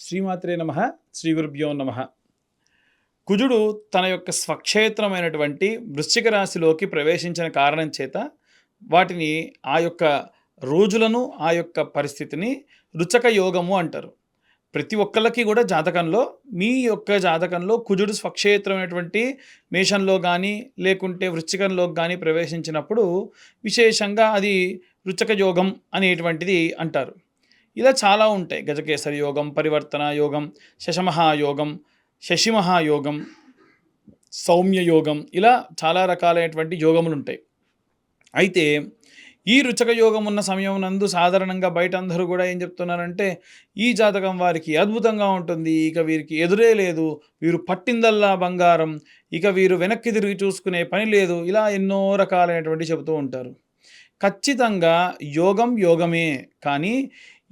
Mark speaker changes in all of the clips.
Speaker 1: శ్రీమాత్రే నమ శ్రీ గురుభ్యో నమ. కుజుడు తన యొక్క స్వక్షేత్రమైనటువంటి వృశ్చిక రాశిలోకి ప్రవేశించిన కారణం చేత వాటిని ఆ యొక్క రోజులను ఆ యొక్క పరిస్థితిని రుచక యోగము అంటారు. ప్రతి ఒక్కళ్ళకి కూడా జాతకంలో మీ యొక్క జాతకంలో కుజుడు స్వక్షేత్రమైనటువంటి మేషంలో కానీ లేకుంటే వృశ్చికంలో కానీ ప్రవేశించినప్పుడు విశేషంగా అది రుచక యోగం అనేటువంటిది అంటారు. ఇలా చాలా ఉంటాయి. గజకేసరి యోగం పరివర్తన యోగం శశమహాయోగం శశిమహాయోగం సౌమ్య యోగం ఇలా చాలా రకాలైనటువంటి యోగములు ఉంటాయి. అయితే ఈ రుచక యోగం ఉన్న సమయం నందు సాధారణంగా బయట అందరూ కూడా ఏం చెప్తున్నారంటే ఈ జాతకం వారికి అద్భుతంగా ఉంటుంది ఇక వీరికి ఎదురే లేదు వీరు పట్టిందల్లా బంగారం ఇక వీరు వెనక్కి తిరిగి చూసుకునే పని లేదు ఇలా ఎన్నో రకాలైనటువంటి చెబుతూ ఉంటారు. ఖచ్చితంగా యోగం యోగమే కానీ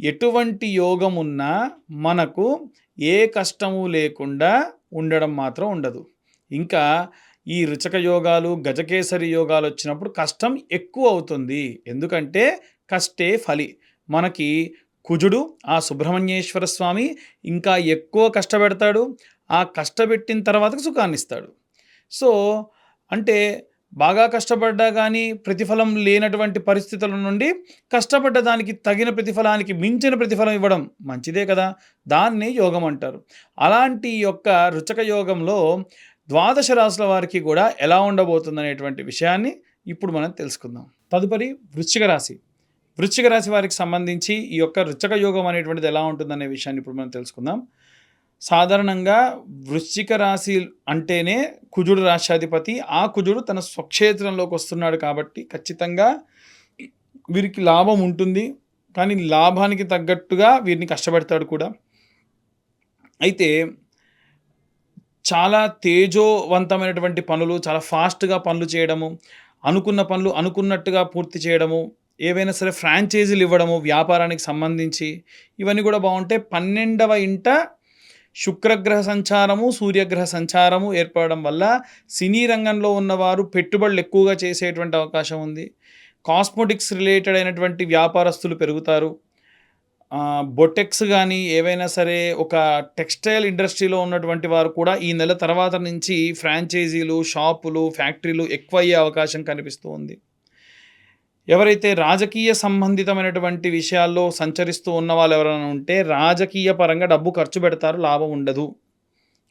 Speaker 1: ఎటువంటి యోగం ఉన్నా మనకు ఏ కష్టము లేకుండా ఉండడం మాత్రం ఉండదు. ఇంకా ఈ రుచక యోగాలు గజకేసరి యోగాలు వచ్చినప్పుడు కష్టం ఎక్కువ అవుతుంది. ఎందుకంటే కష్టే ఫలి. మనకి కుజుడు ఆ సుబ్రహ్మణ్యేశ్వర స్వామి ఇంకా ఎక్కువ కష్టపెడతాడు. ఆ కష్టపెట్టిన తర్వాత సుఖాన్ని ఇస్తాడు సో అంటే బాగా కష్టపడ్డా కానీ ప్రతిఫలం లేనటువంటి పరిస్థితుల నుండి కష్టపడ్డ దానికి తగిన ప్రతిఫలానికి మించిన ప్రతిఫలం ఇవ్వడం మంచిదే కదా. దాన్ని యోగం అంటారు. అలాంటి యొక్క రుచక యోగంలో ద్వాదశ రాశుల వారికి కూడా ఎలా ఉండబోతుంది అనేటువంటి విషయాన్ని ఇప్పుడు మనం తెలుసుకుందాం. తదుపరి వృశ్చిక రాశి. వృశ్చిక రాశి వారికి సంబంధించి ఈ యొక్క రుచక యోగం అనేటువంటిది ఎలా ఉంటుందనే విషయాన్ని ఇప్పుడు మనం తెలుసుకుందాం. సాధారణంగా వృశ్చిక రాశి అంటేనే కుజుడు రాష్ట్రాధిపతి. ఆ కుజుడు తన స్వక్షేత్రంలోకి వస్తున్నాడు కాబట్టి ఖచ్చితంగా వీరికి లాభం ఉంటుంది. కానీ లాభానికి తగ్గట్టుగా వీరిని కష్టపెడతాడు కూడా. అయితే చాలా తేజోవంతమైనటువంటి పనులు చాలా ఫాస్ట్గా పనులు చేయడము అనుకున్న పనులు అనుకున్నట్టుగా పూర్తి చేయడము ఏవైనా సరే ఫ్రాంచైజీలు ఇవ్వడము వ్యాపారానికి సంబంధించి ఇవన్నీ కూడా బాగుంటే పన్నెండవ ఇంట శుక్రగ్రహ సంచారము సూర్యగ్రహ సంచారము ఏర్పడడం వల్ల సినీ రంగంలో ఉన్నవారు పెట్టుబడులు ఎక్కువగా చేసేటువంటి అవకాశం ఉంది. కాస్మోటిక్స్ రిలేటెడ్ అయినటువంటి వ్యాపారస్తులు పెరుగుతారు. బొటెక్స్ కానీ ఏవైనా సరే ఒక టెక్స్టైల్ ఇండస్ట్రీలో ఉన్నటువంటి వారు కూడా ఈ నెల తర్వాత నుంచి ఫ్రాంచైజీలు షాపులు ఫ్యాక్టరీలు ఎక్కువ అయ్యే అవకాశం కనిపిస్తూ ఉంది. ఎవరైతే రాజకీయ సంబంధితమైనటువంటి విషయాల్లో సంచరిస్తూ ఉన్న వాళ్ళు ఎవరైనా ఉంటే రాజకీయ పరంగా డబ్బు ఖర్చు పెడతారు లాభం ఉండదు.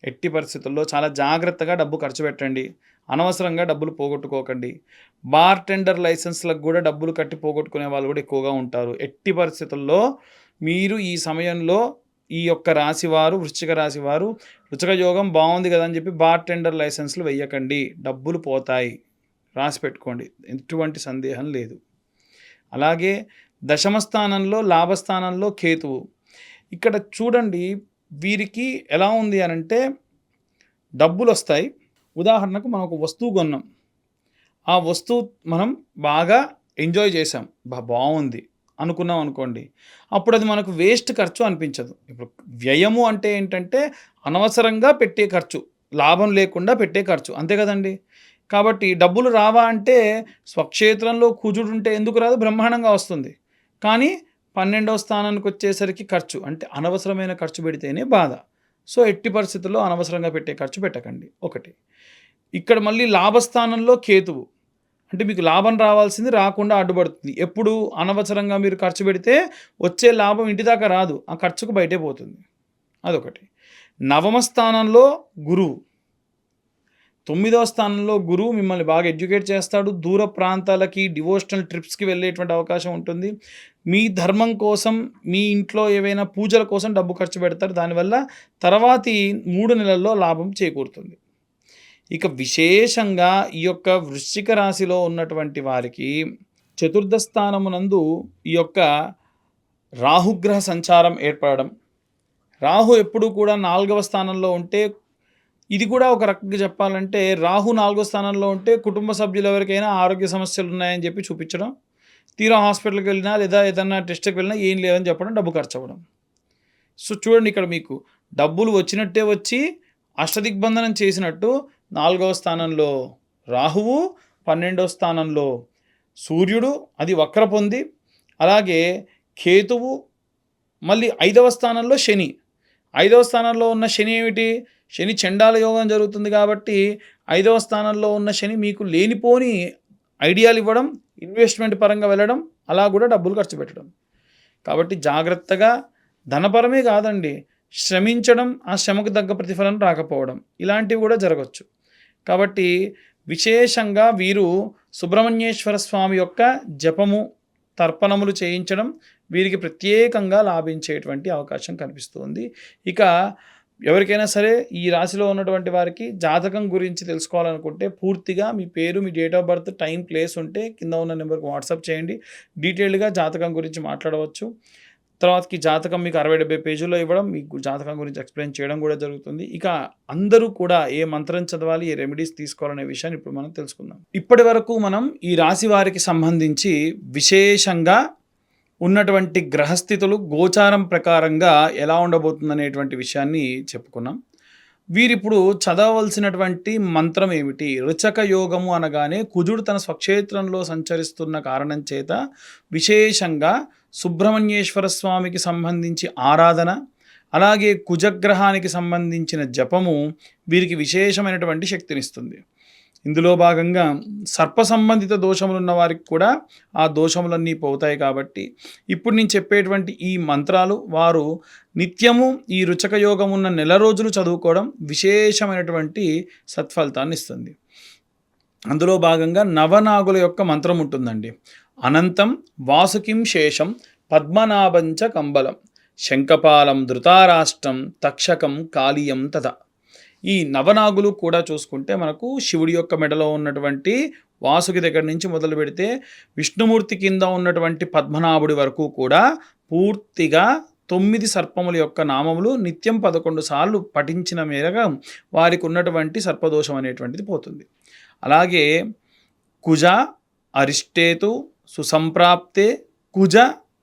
Speaker 1: ఎట్టి పరిస్థితుల్లో చాలా జాగ్రత్తగా డబ్బు ఖర్చు పెట్టండి. అనవసరంగా డబ్బులు పోగొట్టుకోకండి. బార్ టెండర్ లైసెన్స్లకు కూడా డబ్బులు కట్టి పోగొట్టుకునే వాళ్ళు కూడా ఎక్కువగా ఉంటారు. ఎట్టి పరిస్థితుల్లో మీరు ఈ సమయంలో ఈ యొక్క రాశివారు వృశ్చిక రాశివారు రుచిక యోగం బాగుంది కదా అని చెప్పి బార్ టెండర్ లైసెన్స్లు వెయ్యకండి డబ్బులు పోతాయి. రాసి పెట్టుకోండి. ఎటువంటి సందేహం లేదు. అలాగే దశమ స్థానంలో లాభస్థానంలో కేతువు. ఇక్కడ చూడండి వీరికి ఎలా ఉంది అని అంటే డబ్బులు వస్తాయి ఉదాహరణకు మనం ఒక వస్తువు కొన్నాం. ఆ వస్తువు మనం బాగా ఎంజాయ్ చేసాం బా బాగుంది అనుకున్నాం అనుకోండి. అప్పుడు అది మనకు వేస్ట్ ఖర్చు అనిపించదు. ఇప్పుడు వ్యయము అంటే ఏంటంటే అనవసరంగా పెట్టే ఖర్చు లాభం లేకుండా పెట్టే ఖర్చు. అంతే కదండి? కాబట్టి డబ్బులు రావా అంటే స్వక్షేత్రంలో కుజుడు ఉంటే ఎందుకు రాదు? బ్రహ్మాండంగా వస్తుంది. కానీ పన్నెండవ స్థానానికి వచ్చేసరికి ఖర్చు అంటే అనవసరమైన ఖర్చు పెడితేనే బాధ. సో ఎట్టి పరిస్థితుల్లో అనవసరంగా పెట్టే ఖర్చు పెట్టకండి. ఒకటి. ఇక్కడ మళ్ళీ లాభస్థానంలో కేతువు. అంటే మీకు లాభం రావాల్సింది రాకుండా అడ్డుపడుతుంది. ఎప్పుడు? అనవసరంగా మీరు ఖర్చు పెడితే వచ్చే లాభం ఇంటి దాకా రాదు. ఆ ఖర్చుకు బయటే పోతుంది. అదొకటి. నవమ స్థానంలో గురువు. తొమ్మిదవ స్థానంలో గురువు మిమ్మల్ని బాగా ఎడ్యుకేట్ చేస్తాడు. దూర ప్రాంతాలకి డివోషనల్ ట్రిప్స్కి వెళ్ళేటువంటి అవకాశం ఉంటుంది. మీ ధర్మం కోసం మీ ఇంట్లో ఏవైనా పూజల కోసం డబ్బు ఖర్చు పెడతారు. దానివల్ల తర్వాతి మూడు నెలల్లో లాభం చేకూరుతుంది. ఇక విశేషంగా ఈ యొక్క వృశ్చిక రాశిలో ఉన్నటువంటి వారికి చతుర్థ స్థానమునందు ఈ యొక్క రాహుగ్రహ సంచారం ఏర్పడడం. రాహు ఎప్పుడూ కూడా నాలుగవ స్థానంలో ఉంటే ఇది కూడా ఒక రకంగా చెప్పాలంటే రాహు నాలుగో స్థానంలో ఉంటే కుటుంబ సభ్యులు ఎవరికైనా ఆరోగ్య సమస్యలు ఉన్నాయని చెప్పి చూపించడం తీరా హాస్పిటల్కి వెళ్ళినా లేదా ఏదైనా టెస్ట్కి వెళ్ళినా ఏం లేదని చెప్పడం డబ్బు ఖర్చు అవ్వడం. సో చూడండి ఇక్కడ మీకు డబ్బులు వచ్చినట్టే వచ్చి అష్టదిగ్బంధనం చేసినట్టు నాలుగవ స్థానంలో రాహువు పన్నెండవ స్థానంలో సూర్యుడు అది వక్ర పొంది అలాగే కేతువు మళ్ళీ ఐదవ స్థానంలో శని. ఐదవ స్థానంలో ఉన్న శని ఏమిటి? శని చండాల యోగం జరుగుతుంది కాబట్టి ఐదవ స్థానంలో ఉన్న శని మీకు లేనిపోని ఐడియాలు ఇవ్వడం ఇన్వెస్ట్మెంట్ పరంగా వెళ్ళడం అలా కూడా డబ్బులు ఖర్చు పెట్టడం. కాబట్టి జాగ్రత్తగా ధనపరమే కాదండి శ్రమించడం ఆ శ్రమకు తగ్గ ప్రతిఫలం రాకపోవడం ఇలాంటివి కూడా జరగవచ్చు కాబట్టి విశేషంగా వీరు సుబ్రహ్మణ్యేశ్వర స్వామి యొక్క జపము తర్పణములు చేయించడం వీరికి ప్రత్యేకంగా లాభించేటువంటి అవకాశం కనిపిస్తుంది. ఇక ఎవరికైనా సరే ఈ రాశిలో ఉన్నటువంటి వారికి జాతకం గురించి తెలుసుకోవాలనుకుంటే పూర్తిగా మీ పేరు మీ date of birth time place ఉంటే కింద ఉన్న నెంబర్కి వాట్సాప్ చేయండి. డీటెయిల్డ్గా జాతకం గురించి మాట్లాడవచ్చు. తర్వాతకి జాతకం మీకు అరవై డెబ్బై పేజీల్లో ఇవ్వడం మీకు జాతకం గురించి ఎక్స్ప్లెయిన్ చేయడం కూడా జరుగుతుంది. ఇక అందరూ కూడా ఏ మంత్రం చదవాలి ఏ రెమెడీస్ తీసుకోవాలనే విషయాన్ని ఇప్పుడు మనం తెలుసుకుందాం. ఇప్పటి వరకు మనం ఈ రాశి వారికి సంబంధించి విశేషంగా ఉన్నటువంటి గ్రహస్థితులు గోచారం ప్రకారంగా ఎలా ఉండబోతుందనేటువంటి విషయాన్ని చెప్పుకున్నాం. వీరిప్పుడు చదవలసినటువంటి మంత్రం ఏమిటి? రుచక యోగము అనగానే కుజుడు తన స్వక్షేత్రంలో సంచరిస్తున్న కారణం చేత విశేషంగా సుబ్రహ్మణ్యేశ్వర స్వామికి సంబంధించి ఆరాధన అలాగే కుజగ్రహానికి సంబంధించిన జపము వీరికి విశేషమైనటువంటి శక్తినిస్తుంది. ఇందులో భాగంగా సర్ప సంబంధిత దోషములు ఉన్న వారికి కూడా ఆ దోషములన్నీ పోతాయి కాబట్టి ఇప్పుడు నేను చెప్పేటువంటి ఈ మంత్రాలు వారు నిత్యము ఈ రుచక యోగం ఉన్న నెల రోజులు చదువుకోవడం విశేషమైనటువంటి సత్ఫలితాన్ని ఇస్తుంది. అందులో భాగంగా నవనాగుల యొక్క మంత్రం ఉంటుందండి. అనంతం వాసుకిం శేషం పద్మనాభంచ కంబలం శంఖపాలం ధృతారాష్ట్రం తక్షకం కాళీయం తథ ఈ నవనాగులు కూడా చూసుకుంటే మనకు శివుడి యొక్క మెడలో ఉన్నటువంటి వాసుకి దగ్గర నుంచి మొదలు పెడితే విష్ణుమూర్తి కింద ఉన్నటువంటి పద్మనాభుడి వరకు కూడా పూర్తిగా తొమ్మిది సర్పముల యొక్క నామములు నిత్యం పదకొండు సార్లు పఠించిన మేరగా వారికి ఉన్నటువంటి సర్పదోషం అనేటువంటిది పోతుంది. అలాగే కుజ అరిష్టేతు సుసంప్రాప్తే కుజ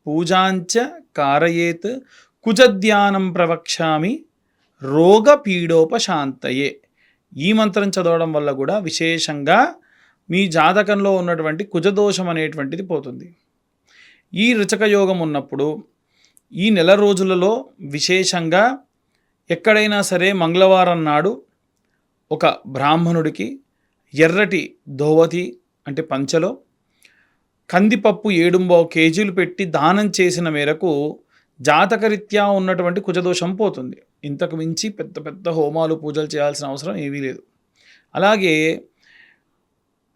Speaker 1: పూజాంచ కారయేత్ కుజధ్యానం ప్రవక్ష్యామి రోగ పీడోపశాంతయే ఈ మంత్రం చదవడం వల్ల కూడా విశేషంగా మీ జాతకంలో ఉన్నటువంటి కుజదోషం అనేటువంటిది పోతుంది. ఈ రుచక యోగం ఉన్నప్పుడు ఈ నెల రోజులలో విశేషంగా ఎక్కడైనా సరే మంగళవారం నాడు ఒక బ్రాహ్మణుడికి ఎర్రటి ధోవతి అంటే పంచలో కందిపప్పు ఏడుంబో కేజీలు పెట్టి దానం చేసిన మేరకు జాతకరీత్యా ఉన్నటువంటి కుజదోషం పోతుంది. ఇంతకు మించి పెద్ద పెద్ద హోమాలు పూజలు చేయాల్సిన అవసరం ఏమీ లేదు. అలాగే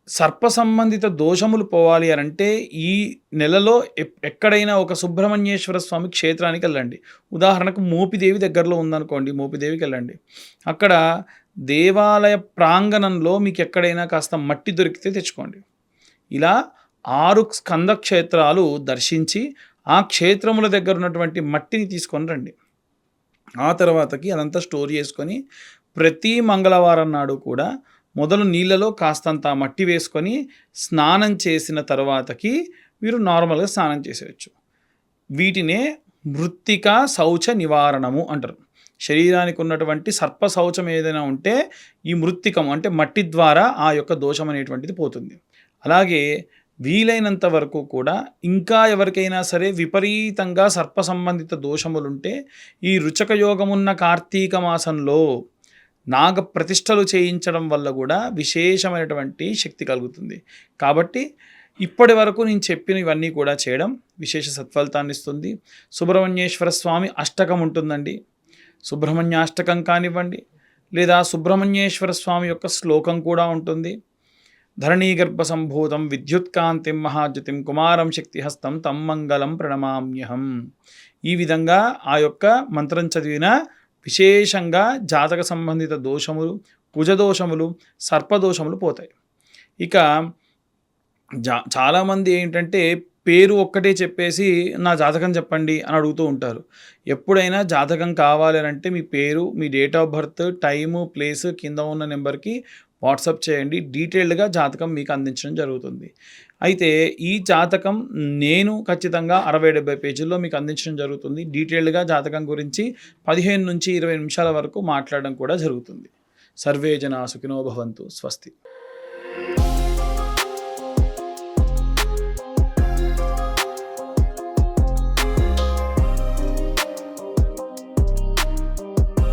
Speaker 1: సర్ప సంబంధిత దోషములు పోవాలి అని అంటే ఈ నెలలో ఎక్కడైనా ఒక సుబ్రహ్మణ్యేశ్వర స్వామి క్షేత్రానికి వెళ్ళండి. ఉదాహరణకు మోపిదేవి దగ్గరలో ఉందనుకోండి మోపిదేవికి వెళ్ళండి. అక్కడ దేవాలయ ప్రాంగణంలో మీకు ఎక్కడైనా కాస్త మట్టి దొరికితే తెచ్చుకోండి. ఇలా ఆరు స్కంద క్షేత్రాలు దర్శించి ఆ క్షేత్రముల దగ్గర ఉన్నటువంటి మట్టిని తీసుకొని రండి. ఆ తర్వాతకి అదంతా స్టోర్ చేసుకొని ప్రతి మంగళవారం నాడు కూడా మొదలు నీళ్ళలో కాస్తంత మట్టి వేసుకొని స్నానం చేసిన తర్వాతకి మీరు నార్మల్గా స్నానం చేసేయచ్చు. వీటినే మృత్తిక శౌచ నివారణము అంటారు. శరీరానికి ఉన్నటువంటి సర్ప శౌచం ఏదైనా ఉంటే ఈ మృత్తికం అంటే మట్టి ద్వారా ఆ యొక్క దోషం అనేటువంటిది పోతుంది. అలాగే వీలైనంత వరకు కూడా ఇంకా ఎవరికైనా సరే విపరీతంగా సర్ప సంబంధిత దోషములుంటే ఈ రుచక యోగమున్న కార్తీక మాసంలో నాగ ప్రతిష్టలు చేయించడం వల్ల కూడా విశేషమైనటువంటి శక్తి కలుగుతుంది. కాబట్టి ఇప్పటి వరకు నేను చెప్పిన ఇవన్నీ కూడా చేయడం విశేష సత్ఫలితాన్ని ఇస్తుంది. సుబ్రహ్మణ్యేశ్వర స్వామి అష్టకం ఉంటుందండి. సుబ్రహ్మణ్యాష్టకం కానివ్వండి లేదా సుబ్రహ్మణ్యేశ్వర స్వామి యొక్క శ్లోకం కూడా ఉంటుంది. ధరణీగర్భసంభూతం విద్యుత్కాంతిం మహాజ్యుతిం కుమారం శక్తిహస్తం తం మంగళం ప్రణమామ్యహం ఈ విధంగా ఆ యొక్క మంత్రం చదివిన విశేషంగా జాతక సంబంధిత దోషములు కుజదోషములు సర్పదోషములు పోతాయి. ఇక జా చాలామంది ఏంటంటే పేరు ఒక్కటే చెప్పేసి నా జాతకం చెప్పండి అని అడుగుతూ ఉంటారు. ఎప్పుడైనా జాతకం కావాలి అంటే మీ పేరు మీ date of birth time place కింద ఉన్న నెంబర్కి వాట్సాప్ చేయండి డీటెయిల్డ్గా జాతకం మీకు అందించడం జరుగుతుంది. అయితే ఈ జాతకం నేను ఖచ్చితంగా అరవై డెబ్బై పేజీల్లో మీకు అందించడం జరుగుతుంది. డీటెయిల్డ్గా జాతకం గురించి పదిహేను నుంచి ఇరవై నిమిషాల వరకు మాట్లాడడం కూడా జరుగుతుంది. సర్వే జన సుఖినోభవంతు స్వస్తి.